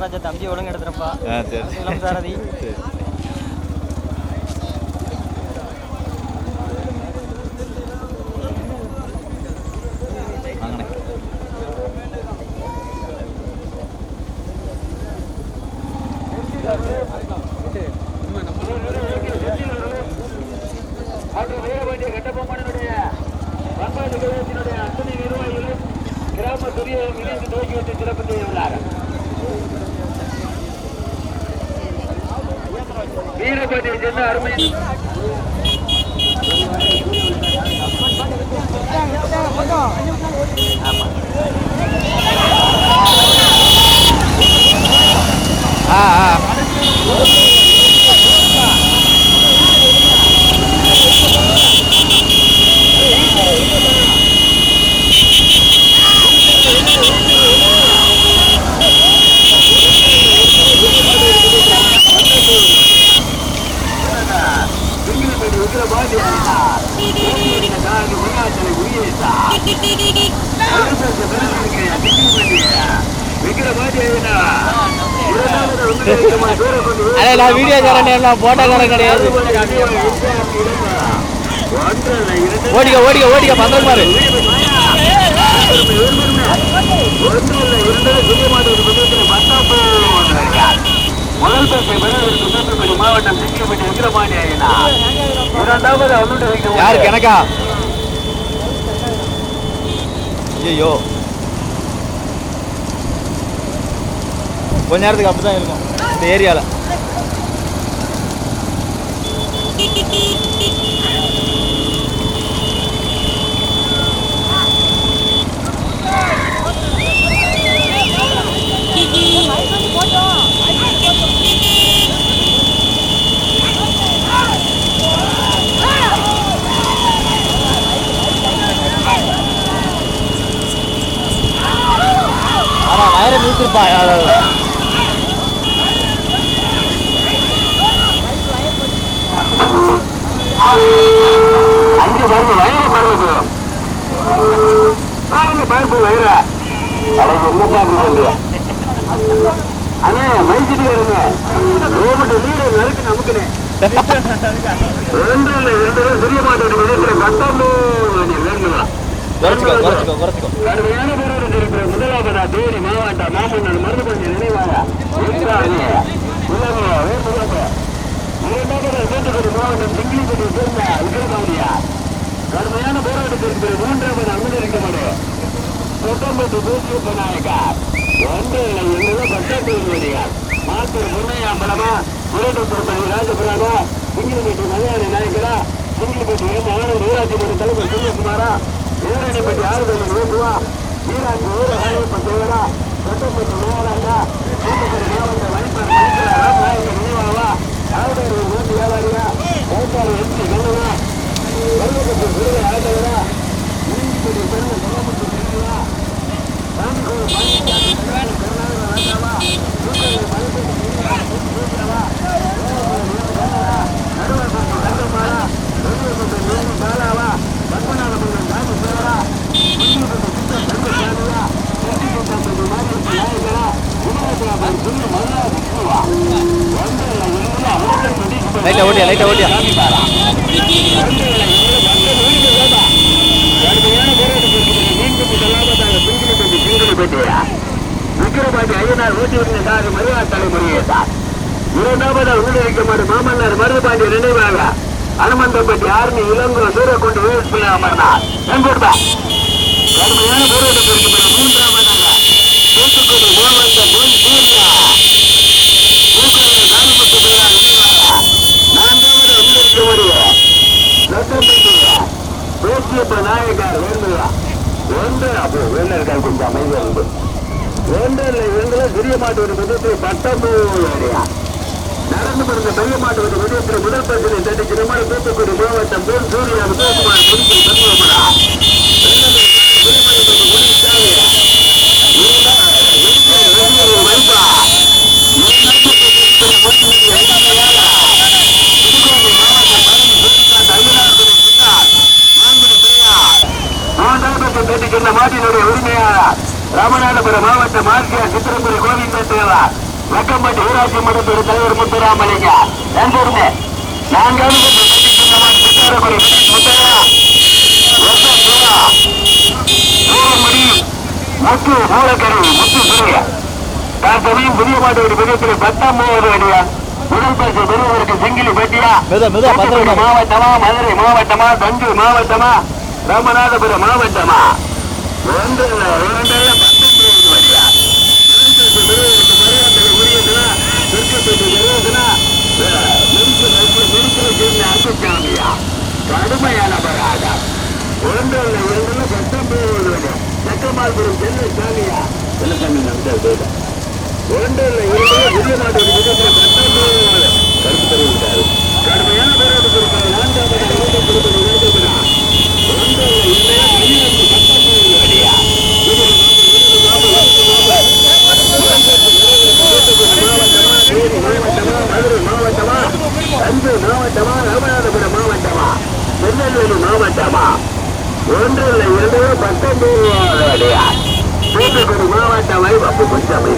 மாரராஜா தம்பி ஒழுங்கு எடுத்துறப்பா சாரதி. வீரபதி சேர்ந்த அருமை. ஆ ஆ விக்கிரமேடு விக்கிரபாண்டி முன்னாச்சலை குடியேசா விக்கிரபாண்டி அடே நான் வீடியோ தரேன் எல்லாம் போட்டோக்காரன் கிடையாது ஓடிக்க ஓடிக்க ஓடிக்க பந்தல் பாரு முதல் பரிசை பெறுவதற்கு தூத்துக்குடி மாவட்டம் சிங்கிப்பட்டி விக்கிரபாண்டி ஐயனா இரண்டாவது அவனுடைய யாருக்கு எனக்கா? ஐயோ கொஞ்ச நேரத்துக்கு அப்படி தான் இருக்கும். இந்த ஏரியாவில் Uh, அஞ்சு மருந்து வயிறு மருந்து பாருங்க பருப்பு வயிற. அண்ணே மைசிட்டு வருங்க ரோபோட்டு வீடு நறுக்கு நமக்குனே ரெண்டு இல்லை ரெண்டு பெரிய தெரிய மாட்டேன் இருக்கிற கட்டம் வேணுங்களா? குறைச்சிக்கோ குறைச்சிக்கோ குறைச்சிக்கோ கடுமையான போராட்டம் இருக்கிற முதலாவதா தேனி மாவட்டம் மாமன்னன் மருந்து கொஞ்சம் நினைவாக இரண்டாவது தூத்துக்குடி மாவட்டம் சிங்கிலிப்பட்டி சேர்ந்த விக்ரமாண்டியா கடுமையான போராட்டத்திற்கு மூன்றாவது அனுமதிக்கப்படு தொட்டம்பட்டு பூசியப்ப நாயக்கா ஒன்று எங்களோட பட்டாத்தூர் மாத்தூர் முன்னையாம்பலமா முரட்டத்திருப்பதி ராஜபுரானா சிங்கிலிப்பட்டி மலையாளி நாயக்கரா சிங்கிலிப்பட்டி மாவட்ட ஊராட்சி மன்ற தலைவர் சூரியகுமாரா வீரணிப்பட்டி ஆறுதல் வேண்டுவா வீராட்சி ஊர ஆணையப்ப தேவரா தொட்டம்பட்டு மேலாண்டா தூத்துக்குடி மாவட்ட வழிபாடு மணிக்கலா நினைவாவா ஆறுதல் ஊர் வியாபாரியா? கோட்டாறு எம்பி கண்ணவா வல்லபத்து விருது ஆதவரா நீதிபதி பெண்ணு சொல்லப்பட்டு நினைவா சாமிகோவில் பாண்டிச்சாமி கல்யாண ராஜாவா? தூத்துக்குடி மலைப்பட்டி நினைவா நடுவர்பட்டு கந்தமாலா நடுவர்பட்டு நேரு பாலாவா பத்மநாபபுரம் லைட்டா ஓட்டியா லைட்டா ஓட்டியா? விக்கிரபாண்டி ஐயனார் ஓட்டி வந்த சார் மறுவாழ் தலைமுறையேதான் இரண்டாவது உள்ளிருக்குமாறு மாமன்னார் மருதுபாண்டி நினைவாக அனுமந்தப்பட்டி ஆர்மி இளங்கோ சூரக்கொண்டு வேஸ்பில் அமர்னார் செங்கோட்பா கடுமையான போராட்டத்திற்கு பிறகு மூன்றாவதாக தூத்துக்குடி மாவட்டம் முன் சூர்யா ஊக்கரை நாலுபத்து பேரா நினைவாக நான்காவது உள்ளிருக்குமாறு லட்சம்பட்டி பேசியப்ப நாயகர் வேண்டுவா ஒன்று அப்போ வேண்டர்கள் கொஞ்சம் அமைதியாக இருந்து. ஒன்றில் இரண்டுல சிறிய மாட்டு ஒரு விதத்தை நடந்து பிறந்த பெரிய மாட்டு ஒரு முதல் பரிசனை தட்டி திருமண தூத்துக்குடி மாவட்டம் போல் சூர்யா விஜயகுமார் குறிச்சி தத்துவமடா வைப்பா கேட்டுக்கின்ற பேட்டிக்கு மாட்டினுடைய உரிமையாளர் ராமநாதபுரம் மாவட்ட மார்க்கிய சித்திர திருப்பதி கோவில் ஊராட்சி மன்றத்தோட தலைவர் முத்துராமலிங்க நண்பருமே நாங்கள் சித்தாரக்குடி முத்தையா முத்து மூலக்கரை முத்து சூரிய தற்சமயம் புதிய மாட்டோட விதத்தில் பத்தாம் மூவது அடியா முதல் பரிசு பெறுவதற்கு செங்கிலி பட்டியா மாவட்டமா மதுரை மாவட்டமா தஞ்சை மாவட்டமா ராமநாதபுரம் மாவட்டமா? ஒன்று இரண்டல்ல பத்தொன்பது அடியா முதல் மரியாதை உரியதுனா தெற்குப்பேட்டை பெறுவதுனா மெரிக்கல் மெரிக்கல் சேர்ந்த அங்குச்சாமியா கடுமையான பராதம் ஒன்று இல்ல, பத்தொன்பது அடி சக்கமாபுரம் செல்ல சாமியா செல்லசாமி நம்பிக்கை ஒன்று இல்லை இரண்டு விதத்தில் பத்தொன்பது கருத்து தெரிவித்தார் கடுமையான பேரோடு நான்காவது மாவட்டமா தேனி மாவட்டமா மதுரை மாவட்டமா தஞ்சை மாவட்டமா ராமநாதபுரம் மாவட்டமா திருநெல்வேலி மாவட்டமா ஒன்று இல்லை இரண்டு பத்தொன்பது அடியா தூத்துக்குடி மாவட்டம் வைவப்பு குச்சமை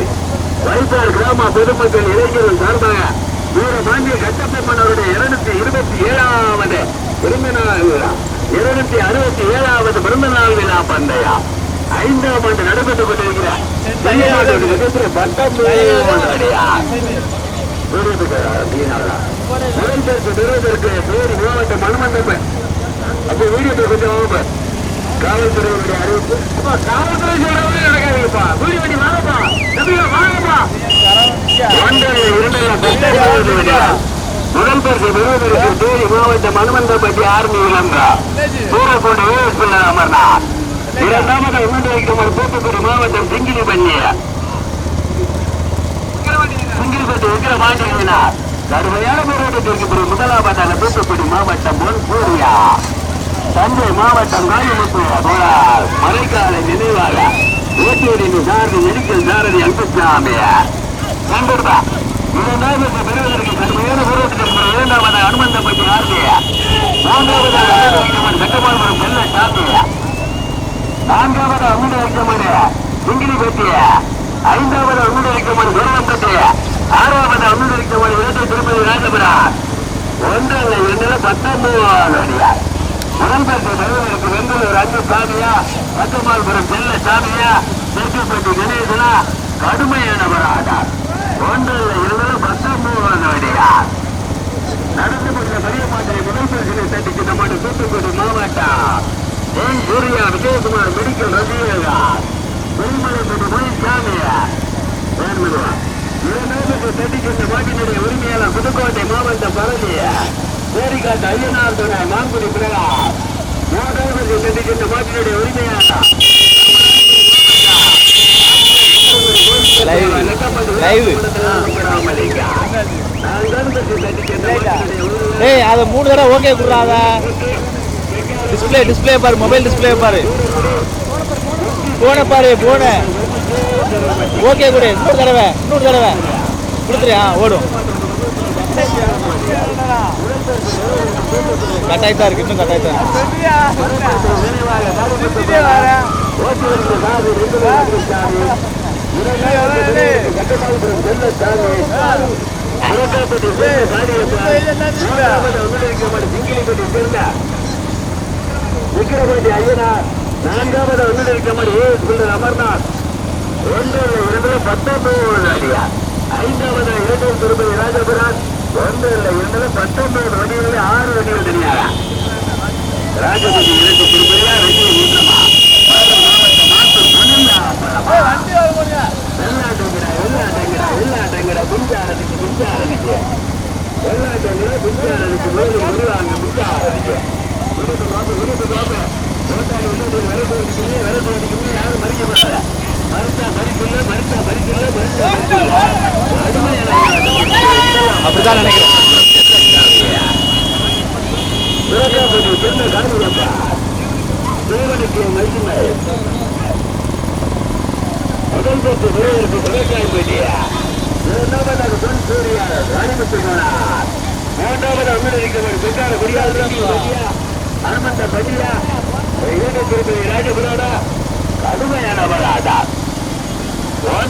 வைத்தார் கிராம பொதுமக்கள் இளைஞர்கள் சார்பாக வீரபாண்டிய கட்டப்பொம்மனருடைய இருநூத்தி இருபத்தி ஏழாவது பிறந்த நாள் விழா இருநூத்தி அறுபத்தி ஏழாவது பிறந்த நாள் விழா பந்தயா ஐந்தாம் ஆண்டு நடைபெற்றுக் கொண்டிருக்கிற தமிழ்நாடு விதத்தில் அப்போ வீடியோ கொஞ்சம் காவல்துறையினுடைய அறிவிப்பு. காவல்துறை சொல்றவங்க நடக்காதீங்கப்பா. வீடு வண்டி வாங்கப்பா. வாங்கப்பா. ஒன்றரை இரண்டரை பத்தொன்பது அடியா. முதல் பரிசு பெறுவதற்கு தேனி மாவட்டம் மனுமந்தப்பட்டி ஆர்மி இளங்கா சூரக்கோட்டை வீரப்பிள்ளை அமர்நாத் இரண்டாவது உருண்டைக்குமார் தூத்துக்குடி மாவட்டம் சிங்கிலி பண்ணிய சிங்கிலிப்பட்டி விக்கிரமாண்டியினார் கடுமையான போராட்டத்திற்கு பிறகு முதலாவதாக தூத்துக்குடி மாவட்டம் பொன் சூர்யா தஞ்சை மாவட்டம் காளிமுத்து போரார் மறைக்கால நினைவாக ஓட்டியடின் சாரதி மெடிக்கல் சாரதி அன்புசாமி நண்பர்தான் இரண்டாவது பெறுவதற்கு கடுமையான போராட்டத்திற்கு இரண்டாவது அனுமந்தப்பட்டி ஆர்மிய மூன்றாவது சட்டமாபுரம் செல்ல சாமிய நான்காவது அமுத வைக்கமணி சிங்கிலி பெட்டிய ஐந்தாவது அமுத வைக்கமணி துரணம் பெட்டிய ஆறாவது அமுத வைக்கமணி இரட்டை திருப்பதி ராஜபுரா. ஒன்று இல்லை இரண்டு பத்தொன்பது அடியார் முதல் பரிசு வெங்கலூர் அஞ்சு சாமியா பத்தமால்புரம் செல்ல சாமியா தெற்குப்பட்டி கணேசனா கடுமையான பராடார் ஒன்று இல்லை இரண்டு அடியார் நடந்து கொண்ட பெரியமாட்டை முதல் பரிசினை தட்டிக்கு நம்முடைய தூத்துக்குடி மாவட்டம் என் சூர்யா விஜயகுமார் மெடிக்கல் ரசிகா பெருமலைப்பட்டி மொழிசாமியா இரண்டாவது தட்டிக்கின்ற மாட்டினுடைய உரிமையாளர் புதுக்கோட்டை மாவட்ட பரவிய சேரிகாட்டு ஐயனார் துணை மாங்குடி பிரகாஷ். மூன்றாவது தட்டிக்கின்ற மாட்டினுடைய உரிமையாளர்? Live. Live. ஏய் அதை மூணு தடவை ஓகே கொடுறாத. டிஸ்பிளே டிஸ்பிளே பாரு மொபைல் டிஸ்பிளே பாரு. போனை பாரு போனை. ஓகே கொடு இன்னொரு தடவை இன்னொரு தடவை. கொடுத்துறியா ஓடும். கட்டாயத்தா இருக்கு இன்னும் விக்கிரபாண்டி ஐயனார் நான்காவது அண்ணன் ஏஎஸ் பிள்ளர் அமர்நாத் ஒன்று இரண்டு பத்தொன்பது அடியா ஐந்தாவது இரண்டு திருப்பதி ராஜபுரான் ஒன்று இரண்டு பத்தொன்பது வடிவில் ஆறு வடிவில் தெரியாதா ராஜபதி இரண்டு திருப்பதியா ரெண்டு மூன்றமா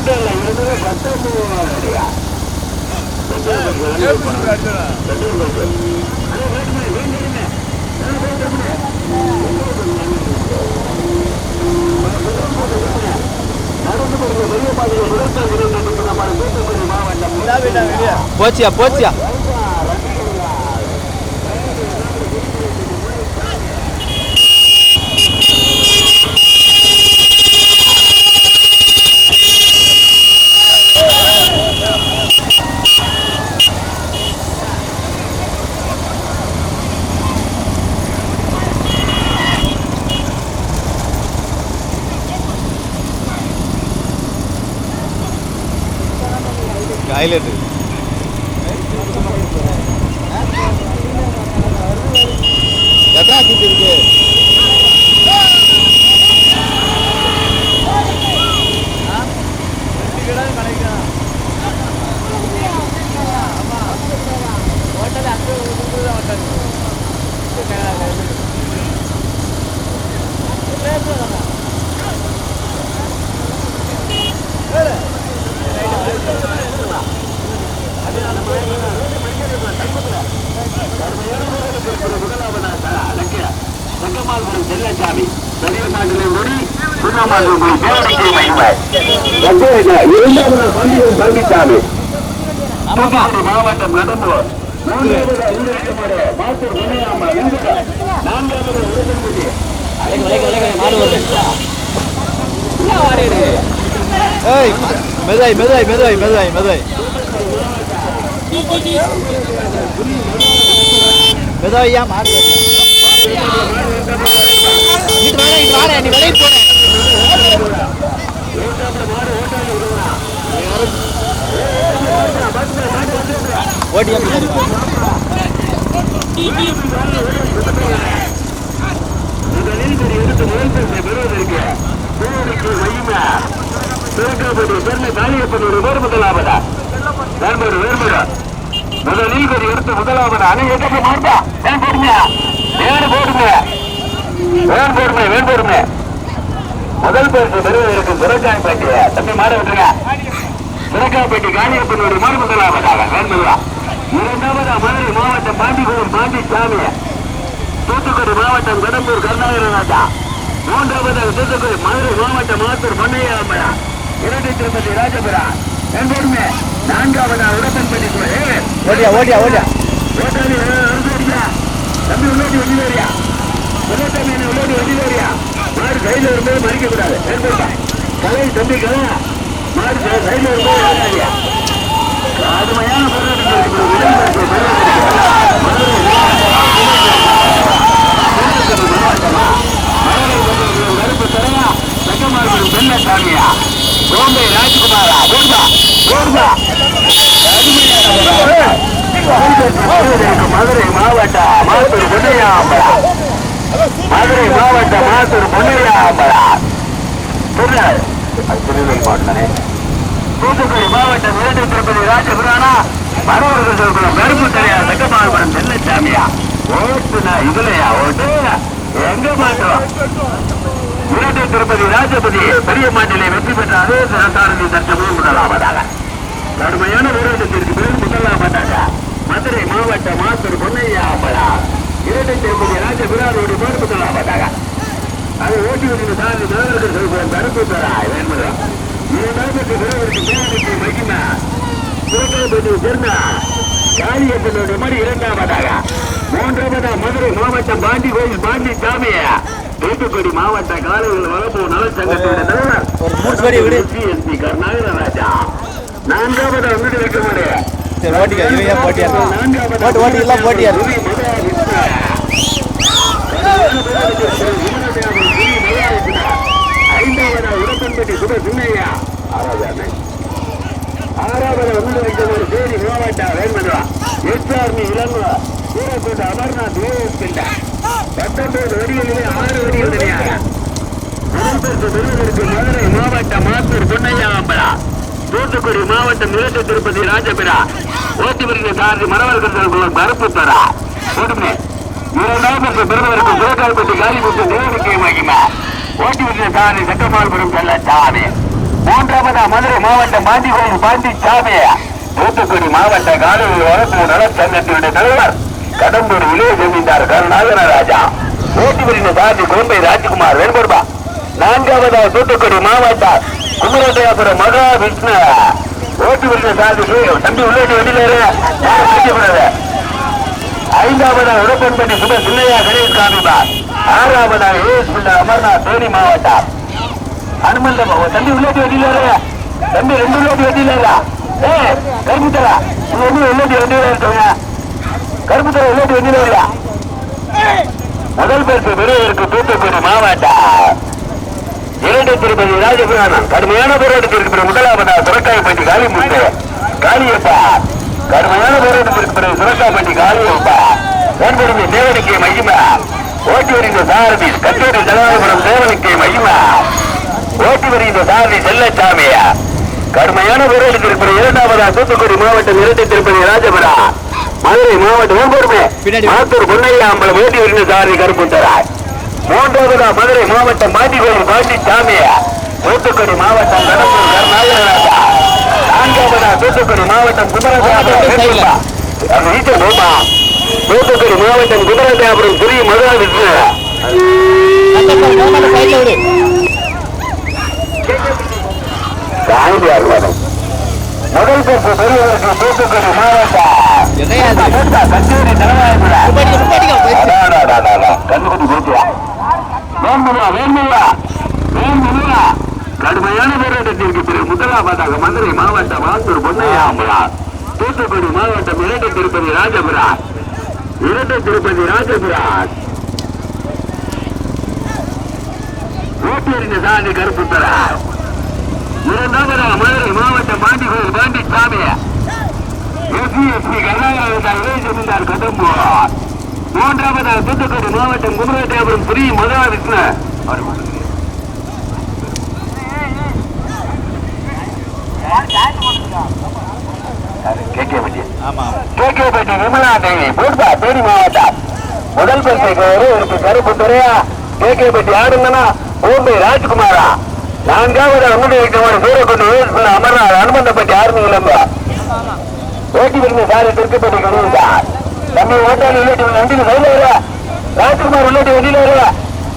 இரண்டு திருப்பதி ராஜபுரோட கடுமையான போச்சியா போச்சியா. ஹைலைட்டு எத்தனை சீட் இருக்கு? செங்கமால்புரம் செல்லசாமி பெரியமாண்டிலே முடி சுண்ணமாண்டூர் தேவடிக்கை மகிமை இரண்டாவது பழனிசாமி மாவட்டம் கடம்பூர் மெதாய் மெதாய் மெதாய் மெதாய் நான்காவது உருவன்பட்டி மாடு வருது ஏய் மெதுவாய் மெதுவாய் மெதுவாய் மெதுவாய் மெதுவாய் மெதுவாய்யா மாடு நீ வெளியே போனேன் ஓட்டியா முதலில் எடுத்து முதல் பரிசை பெறுவதற்கு தேவடிக்கை மகிமை திருக்காப்பட்டி சென்னை காளியப்பன் ஒரு முதலாவதா? வேறுபாடு வேறுபாடு முதலில் ஒரு எடுத்து முதலாவது அணை எடுக்க மாட்டா. வேன் போடுங்க வேறு போடுங்க வேன் போடுமே வேன் போடுமே முதல் பரிசு பெறுவதற்கு சுரக்காய்பேட்டி தம்பி மாற விட்டுருங்க துரக்காய் பேட்டி காணியப்பனுடைய மாறு முதலாவதாக வேண்பதுரா இரண்டாவதா மதுரை மாவட்டம் பாண்டிபுரம் பாண்டிசாமி தூத்துக்குடி மாவட்டம் கடம்பூர் கருணாகர ராஜா மூன்றாவது தூத்துக்குடி மதுரை மாவட்டம் மாத்தூர் பொன்னையா இரண்டு திருப்பதி ராஜபுரா. என்பதுமே நான்காவது உடம்பன்பட்டி ஓட்டியா ஓட்டியா ஓட்டியா ஓட்டாளி அனுசரியா தம்பி உள்ளோட்டி வெளியேறியா உள்ளோட்டாமி என்ன உள்ளோட்டி வெளியேறியா மாடு கையில் வரும்போது மறிக்க கூடாது கலை தம்பி கலை மாடு கையில் வரும்போது ஓடாதியா கடுமையான போராட்டம் இருக்குது. விளையாட்டு போராட்டம் மதுரை கருப்பு தரையா சட்டமார்கள் பெண்ண சாமியா கோம்பை ராஜ்குமாரா போடுதா போடுதா மதுரை மாவட்ட மாத்தூர் பொன்னையா மதுரை மாவட்ட மாத்தூர் பொன்னையா திருநெல் தூத்துக்குடி மாவட்டம் இரண்டு திருப்பதி ராஜபுரானா மரவர்கள் சொல்கிறோம் கருப்பு தரையா சட்டமார்கள் செல்லச்சாமியா ஓட்டுனா இதுலையா ஓட்டு எங்க மாட்டோம் இரட்டை திருப்பதி ராஜபதி பெரிய மாட்டிலே வெற்றி பெற்ற அதே முதலாவதாக கடுமையான போராட்டத்திற்கு பிறகு முதலாவதாக மதுரை மாவட்ட மாஸ்டர் பொன்னையா அம்பலா இரட்டை திருப்பதி ராஜபுரானுடைய பேர் முதலாவதாக அதை ஓட்டி வந்து சாரதி முதல்வர்கள் சொல்கிறோம் வேண்பதா இரண்டாயிரத்தி பிறகு தேவனுக்கு மகிமா திருக்கல்பட்டி சேர்ந்தா காளியப்பனுடைய மணி இரண்டாவதாக மூன்றாவதா மதுரை மாவட்டம் பாண்டி கோயில் பாண்டி சாமியா தூத்துக்குடி மாவட்ட காலையில் வளர்ப்பு நலச்சங்கத்தினுடைய தலைவர் சிஎஸ்பி கருணாகர ராஜா போட்டியா ஓட்டி எல்லாம் போட்டியா இருக்கு ஐந்தாவது உடம்பன்பட்டி சுட சின்னையா. ஆறாவது ஆறாவது வந்து வைக்கிற ஒரு பேரி மாவட்ட வேண்மதுவா எஸ்ஆர்மி இளங்குவா சூரக்கோட்டை அமர்நாத் ஓவியஸ்கின்ற பத்தொன்பது வடிகளிலே ஆறு வடிகள் தனியாக முதல்பரிசு மதுரை மாவட்ட மாத்தூர் பொன்னையாம்பலா தூத்துக்குடி மாவட்டம் நிலத்து திருப்பதி ராஜபிரா. ஓட்டி வருகிற மரவர்கள் பரப்பு தரா. ஓட்டுமே இரண்டாவது பரிசு பெறுவதற்கு சிவகால்பட்டி காலிமுத்து தேவனுக்கு மகிமா. ஓட்டி வருகிற சட்டமால்புரம் செல்ல சாமி. மூன்றாவதா மதுரை மாவட்டம் பாண்டிகோயில் பாண்டி சாமி. தூத்துக்குடி மாவட்ட காலூர் வளர்ப்பு நலச் சங்கத்தினுடைய தலைவர் கடம்பூர் இளைய ஜமீன்தார் கருணாகர ராஜா ஓட்டுவரின் சார்பு கோம்பை ராஜ்குமார் வேண்பர்பா நான்காவதா தூத்துக்குடி மாவட்டம் குமரதேபுரம் மகா விஷ்ணு ஓட்டுவரின் சார்பு தம்பி உள்ளே வெளியில ஐந்தாவதா உடப்பன்பட்டி சுப சின்னையா கணேஷ் காமிபார் ஆறாவதாக அமர்நாத் தேனி மாவட்டம். அனுமந்த தம்பி உள்ளாட்டி வெட்டியில தம்பி ரெண்டு உள்ளாட்டி வெட்டியில ஏ கருப்புத்தரா இது வந்து உள்ளாட்டி வெட்டியில இருக்கவங்க. கருப்புத்தரா உள்ளாட்டி வெட்டியில இல்ல முதல் பரிசு பெறுவதற்கு தூத்துக்குடி மாவட்டம். இரண்டு திருப்பதி ராஜபுராணம். கடுமையான போராட்டத்திற்கு பிறகு முதலாவதா சுரக்காயப்பட்டி காளிமுத்து. காளியப்பா. கடுமையான போராட்டத்திற்கு பிறகு சுரக்காயப்பட்டி காளியப்பா. தேவனுக்கு மகிமா. ஓட்டி வருகின்ற சாரதி கச்சேரி ஜனாதிபுரம் தேவனுக்கு மகிமா. ஓட்டி வருகின்ற சாரதி செல்லச்சாமியா. கடுமையான போராட்டத்திற்கு பிறகு இரண்டாவதா தூத்துக்குடி மாவட்டம் இரட்டை திருப்பதி ராஜபுரா. மதுரை மாவட்டம் பின்னாடி. மாத்தூர் பொன்னையா அம்பலம் ஓட்டி வருகின்ற சாரதி கருப்புத்தராய். மூன்றாவதா மதுரை மாவட்டம் பாண்டிகோயில் பாண்டி சாமியா. தூத்துக்குடி மாவட்டம் கடம்பூர் கருநாகராஜா. நான்காவதா தூத்துக்குடி மாவட்டம் நோமா தூத்துக்குடி மாவட்டம் குமரசாபுரம் புரிய மதுரா விஷ்ணு சைட்ல விடு முதல் பரிசு பெறுவதற்கு தூத்துக்குடி மாவட்டம். கச்சேரி தலைவாய்ப்புல முப்பாடிக்க முப்பாடிக்க வேண்டுமா வேண்டுமா வேண்டுமா கடுமையான போராட்டத்திற்கு பிறகு முதலாவதாக மதுரை மாவட்டம் ஆத்தூர் பொன்னையாம்பலா தூத்துக்குடி மாவட்டம் இரண்டு திருப்பதி ராஜபுரா இரண்டு திருப்பதி ராஜபுரா ஓட்டியறிஞ கருப்பு பெறார் இரண்டாவதாக மதுரை மாவட்டம் பாண்டிகோயில் பாண்டி சாமியா எஸ்பிஎஸ்பி கர்நாடகா ஜமீன்தார் கடம்பூர் மூன்றாவதாக தூத்துக்குடி மாவட்டம் குமரதேபுரம் ஸ்ரீ மதுரா விஷ்ணு கேட்கப்பட்டி ஆமா கேட்கப்பட்டி விமலா தேவி பூர்பா தேனி மாவட்டம். முதல் பரிசைக்கு ஒரு கருப்பு துறையா. கேட்கப்பட்டி ஆடுங்கன்னா பூம்பை ராஜ்குமாரா. நான்காவது அனுமதி வைக்கமான சூரக்கொண்டு வீழ்ச்சி அமர்நாத் அனுமந்தப்பட்டி ஆர்மி விளம்பா ஓட்டி வருங்க சாரி திருக்கப்பட்டி கணிதா நம்ம ஓட்டாளி உள்ளாட்டி வண்டியில் சைல வருவா. ராஜ்குமார் உள்ளாட்டி வண்டியில் வருவா.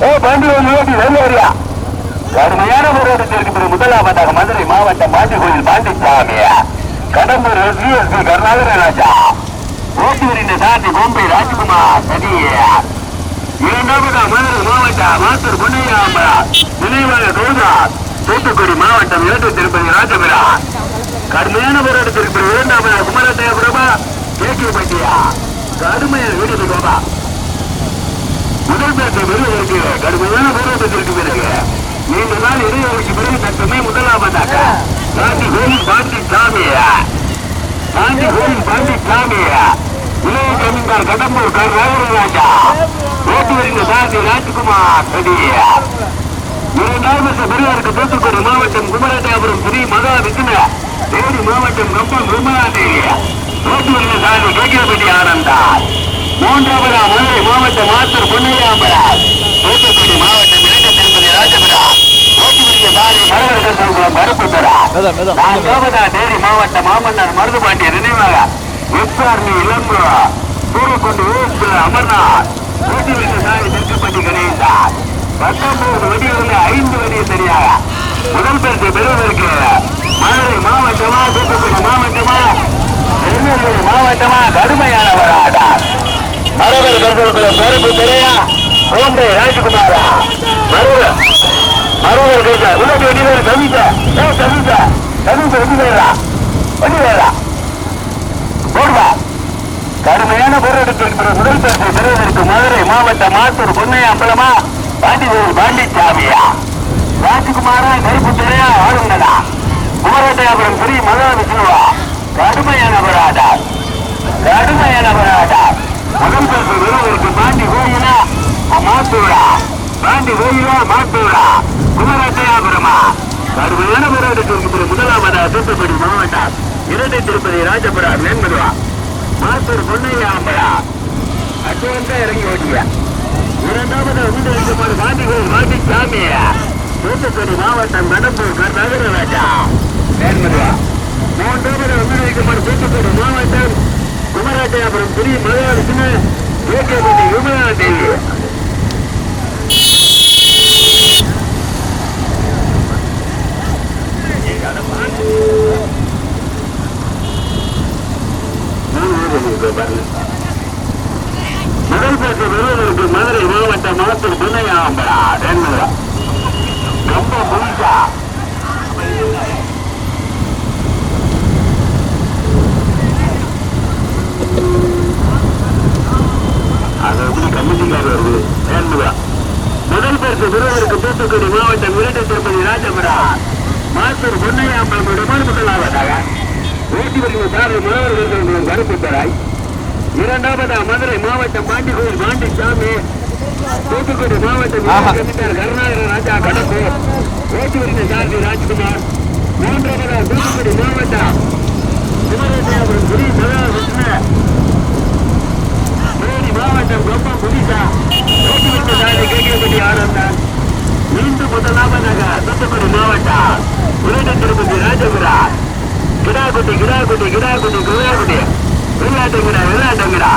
ஏ பாண்டி உள்ளாட்டி சைல வருவா. கடுமையான போராட்டத்திற்கு முதலாவதாக மதுரை மாவட்டம் பாண்டிகோயில் பாண்டிச்சாமியா Kadambur S P S P Karunakaran Raja. ஓட்டி வருகின்ற சாந்தி மும்பை ராஜ்குமார் சதியா இரண்டாவதா மதுரை மாவட்டம் மாத்தூர் பொன்னையாம்பா நினைவாக தோதா தூத்துக்குடி மாவட்டம் இரண்டு திருப்பதி ராஜபிரா. கடுமையான போராட்டத்திற்கு பிறகு இரண்டாவது குமரத்தைய பிரபா கேட்கி பட்டியா கடுமையான வீடு கோபா. முதல் பேட்டை பெறுவதற்கு கடுமையான போராட்டத்திற்கு பிறகு நீண்ட நாள் இடைவெளிக்கு பிறகு தற்சமே முதலாவதாக. காந்தி கோயில் பாண்டி சாமியா? காந்தி கோயில் பாண்டி சாமியா? இளைய ஜமீன்தார் கடம்பூர் கர் ராஜா ஓட்டு வருகிற சாரதி ராஜ்குமார் சதியா இரண்டாவது பெரியாருக்கு தூத்துக்குடி மாவட்டம் குமரதேபுரம் ஸ்ரீ மகா விக்ன தேனி மாவட்டம் கம்பம் விமலாதேவி தோட்டூரில் சாரதி கேக்கிரப்பட்டி ஆனந்தா. மூன்றாவதா மதுரை மாவட்டம் மாத்தூர் பொன்னையாம்பரா தூத்துக்குடி மாவட்டம் இரண்டு திருப்பதி ராஜபுரா தோட்டூரில் சாதி மரவர்கள் மறுப்புத்தரா மெதா மெதா நான்காவதா தேனி மாவட்டம் மாமன்னர் மருதுபாண்டிய நினைவாக எஸ்ஆர்மி இளம்பு சூரக்கொண்டு ஊர் அமர்நாத் தோட்டூரில் சாதி தெற்குப்பட்டி கணேசா பத்தொன்பது வடிவில் ஐந்து வெடி சரியாக. முதல் பரிசு பெறுவதற்கு மதுரை மாவட்டமா தூத்துக்குடி மாவட்டமா திருநெல்வேலி மாவட்டமா கடுமையான போராட்டம். மரபர் கருத்துக்குள்ள பொறுப்பு தெரியா கோம்பை ராஜகுமாரா. மருவர் மருவர் கேட்க உள்ளது வெடி வேறு கவித ஏ கவித கவித வெடி வேறா வெடி வேறா போடுவா கடுமையான போராட்டத்திற்கு பிறகு முதல் பரிசை பெறுவதற்கு மதுரை மாவட்ட மாத்தூர் பொன்னையா அம்பலமா பாண்டிகோயில் பாண்டிச்சாமியா? ராஜ்குமாரா நெருப்பு துறையா ஆளுங்கடா? குமரதேபுரம் ஸ்ரீ மகா விஷ்ணுவா கடுமையான போராட்டம் கடுமையான போராட்டம் முதல் பரிசு பெறுவதற்கு பாண்டி கோயிலா? மாத்தூரா? பாண்டி கோயிலா மாத்தூரா? குமரதேபுரமா கடுமையான போராட்டத்திற்கு பிறகு தூத்துக்குடி மாவட்டம். இரட்டை திருப்பதி ராஜபுரா மேம்படுவா மாத்தூர் பொன்னையா அம்பலா. அட்டுவந்தா இறங்கி ஓட்டியா இரண்டாவது வீடு வைக்கப்படும் பாண்டிகோயில் மாட்டி தூத்துக்குடி மாவட்டம் கடம்பூர் கர்நாடக ராஜா நேர்மதியா மூன்றாவது வந்து வைக்கப்படும் தூத்துக்குடி மாவட்டம். குமராட்டையாபுரம் ஸ்ரீ மலையாளத்தின ஏகேபதி விமலா தேவி முதல் பேச்சு பெறுவதற்கு மதுரை மாவட்டம் மாத்தூர் துணையாம்பரா தேன்மதுரா ரொம்ப முழுசா அது எப்படி கமிட்டிக்காரர் வருது தேன்மதுரா முதல் பேச்சு பெறுவதற்கு தூத்துக்குடி மாவட்டம் இரட்டை திருப்பதி ராஜபுரா மாத்தூர் பொன்னையாம்பலம் விடமான முதலாவதாக ஓட்டி வருகிற சாரதி மாணவர்கள் கருப்பு தராய் இரண்டாவதா மதுரை மாவட்டம் பாண்டிகோயில் பாண்டிசாமி தூத்துக்குடி மாவட்டம் ஆஹா. கமிட்டர் கருணாகர ராஜா கடப்பு ஓட்டி வருகிற சாரதி ராஜ்குமார் மூன்றாவதா தூத்துக்குடி மாவட்டம் குமரேசபுரம் ஸ்ரீ மகாவிஷ்ணு தேனி மாவட்டம் கொப்பம் புலிசா ஓட்டி வருகிற சாரதி கேட்கப்பட்டி ஆனந்தன் மீண்டும் முதலாவதாக தூத்துக்குடி மாவட்டம் உலக திருப்பதி ராஜபுரா கிடாக்குட்டி கிடாக்குட்டி கிடாக்குட்டி கிடாக்குட்டி வெள்ளாட்டுங்கிறா வெள்ளாட்டுங்கிறா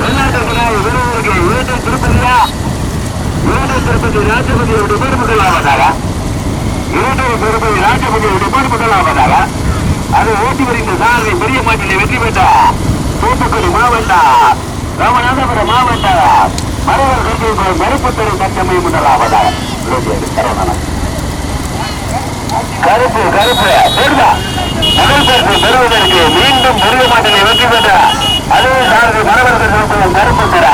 வெள்ளாட்டுங்கிறா விருதுக்கு திருப்பதியா உலக திருப்பதி ராஜபதியோட பேர் முதலாவதாக இரண்டு திருப்பதி ராஜபதியோட பேர் முதலாவதாக அது ஓட்டி வருகின்ற சாரதி பெரிய மாட்டிலே வெற்றி பெற்ற? தூத்துக்குடி மாவட்டம் ராமநாதபுரம் மாவட்டம் மறைவர் கருத்து மறுப்புத்துறை கட்டமை முதலாவதாக சரவணன் கருப்பு கருப்பு பெருமா முதல் பரிசு பெறுவதற்கு மீண்டும் பெரிய மாட்டினை வெற்றி பெற்ற அதே சாரதி மரபரசு திருப்பதி கருப்பு பெற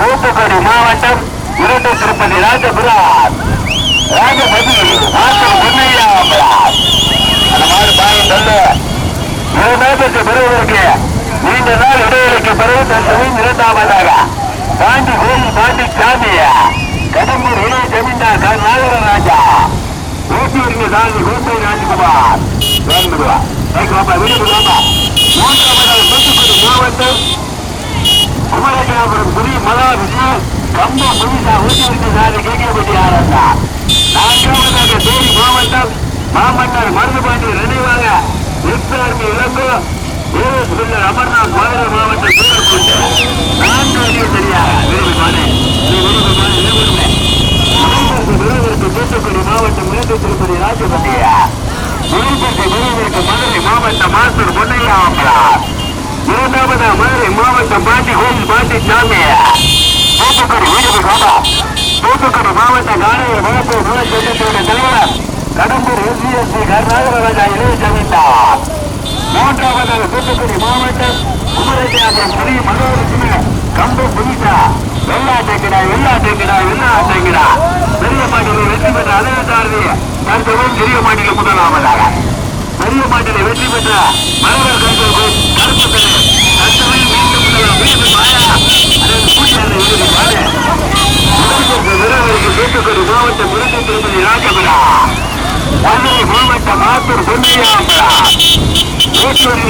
தூத்துக்குடி மாவட்டம் இரண்டு திருப்பதி ராஜபுரம் ராஜபதி மாற்றம் பொன்னையா அந்த மாதிரி பாயம் சொல்லு இரண்டாம் பரிசு பெறுவதற்கு நீண்ட நாள் இடைவெளிக்கு பிறகு தன் இரண்டாவதாக பாண்டி கோயில் பாண்டி சாமியா கடம்பூர் இளைய ஜமீன்தார் கா. நாகரராஜா ஓட்டி வருங்க சாமி கோட்டை ராஜ்குமார். வேண்டுவா வாப்பா வீடு வாப்பா மூன்றாவதாக தூத்துக்குடி மாவட்டம் குமரகாபுரம் புரி மகாவிஷ்ணு கம்ப ரொம்ப புதுசா வருங்க சாமி கேட்கப்பட்டி ஆரம்பா நான்காவதாக தேனி மாவட்டம் மாமன்னர் மருதுபாண்டி நினைவாக ex army Ilango AS Amarnath Madurai மாவட்டம் சூரக்கோட்டை நான்கு அணியை சரியாக விரும்பி மாடு விரும்பி மாடு தூத்துக்குடி மாவட்டம் மேற்கு திருப்பதி ராஜபதியா விருதுக்கு விருதுக்கு மதுரை மாவட்டம் மாசூர் பொன்னையா அம்பலா இரண்டாவது மதுரை மாவட்டம் பாண்டி கோயில் பாண்டி சாமியா தூத்துக்குடி வீடுகள் சாபா தூத்துக்குடி மாவட்ட மாவட்டம் வழக்கு வளர்ப்பு நலச்சட்டத்தோட தலைவர் கடம்பூர் எஸ்சிஎஸ்சி கருணாகரராஜா இளைய ஜமீன்தார் மூன்றாவது தூத்துக்குடி மாவட்டம் குமரஜாபுரம் ஸ்ரீ மனோரத்ன கம்பு புனிதா வெள்ளாட்டங்கிடா வெள்ளாட்டங்கிடா வெள்ளாட்டங்கிடா பெரிய மாட்டிலே வெற்றி பெற்ற அதே சாரதி தற்சமயம் பெரிய மாட்டிலே முதலாவதாக பெரிய மாட்டிலே வெற்றி பெற்ற மனிதர் கண்கள் கருப்பு பெரு தற்சமயம் மீண்டும் முதலாம் மீண்டும் மாயா அதன் கூட்டாளர் இறுதி மாடு முதல்வருக்கு விரைவிற்கு தூத்துக்குடி மாவட்டம் இரண்டு திருப்பதி ராஜபுரா மதுரை மாவட்டம் ஆத்தூர் பொன்னையாம்பரா ஈஸ்வரி சாமி நீ பின்னாடி ஓடியா இரண்டாவதா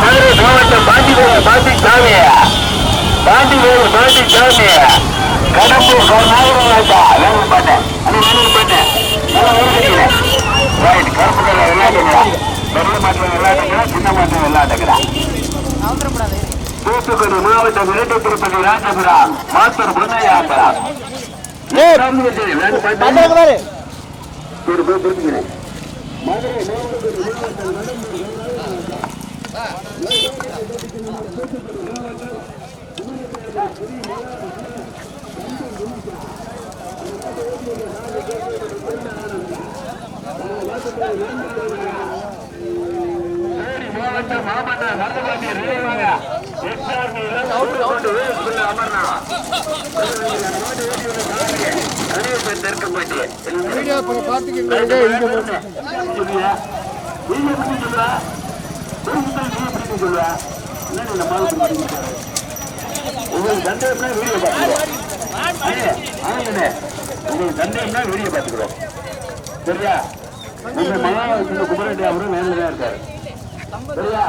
மதுரை மாவட்டம் பாண்டிவேல் பாண்டி சாமியா பாண்டிவேல் பாண்டி சாமியா கடம்பூர் நாகராஜா வேலை பண்ணேன் அது வேலை பண்ணேன் ரைட் கருப்பு கலர் விளையாட்டுங்களா பெரிய மாட்டில் விளையாட்டுங்களா சின்ன மாட்டில் விளையாட்டுங்களா தூத்துக்குடி மாவட்டம் இரட்டை திருப்பதி ராஜபுரம் மாஸ்டர் பொன்னையாம்பரம் ஏய் ஒரு போய் புரிஞ்சுக்கிறேன் தேனி மாவட்டம் மாமன்னர் மருதபாண்டி நினைவாக எக்ஸார்மி உங்களுக்கு சந்தேகம்னா வீடியோ பார்த்துக்கிறோம் உங்களுக்கு சந்தேகம்னா வீடியோ பார்த்துக்கிறோம் சரியா உங்க மகா குமரட்டி அவரும் வேலையில தான் இருக்காரு. சரியா?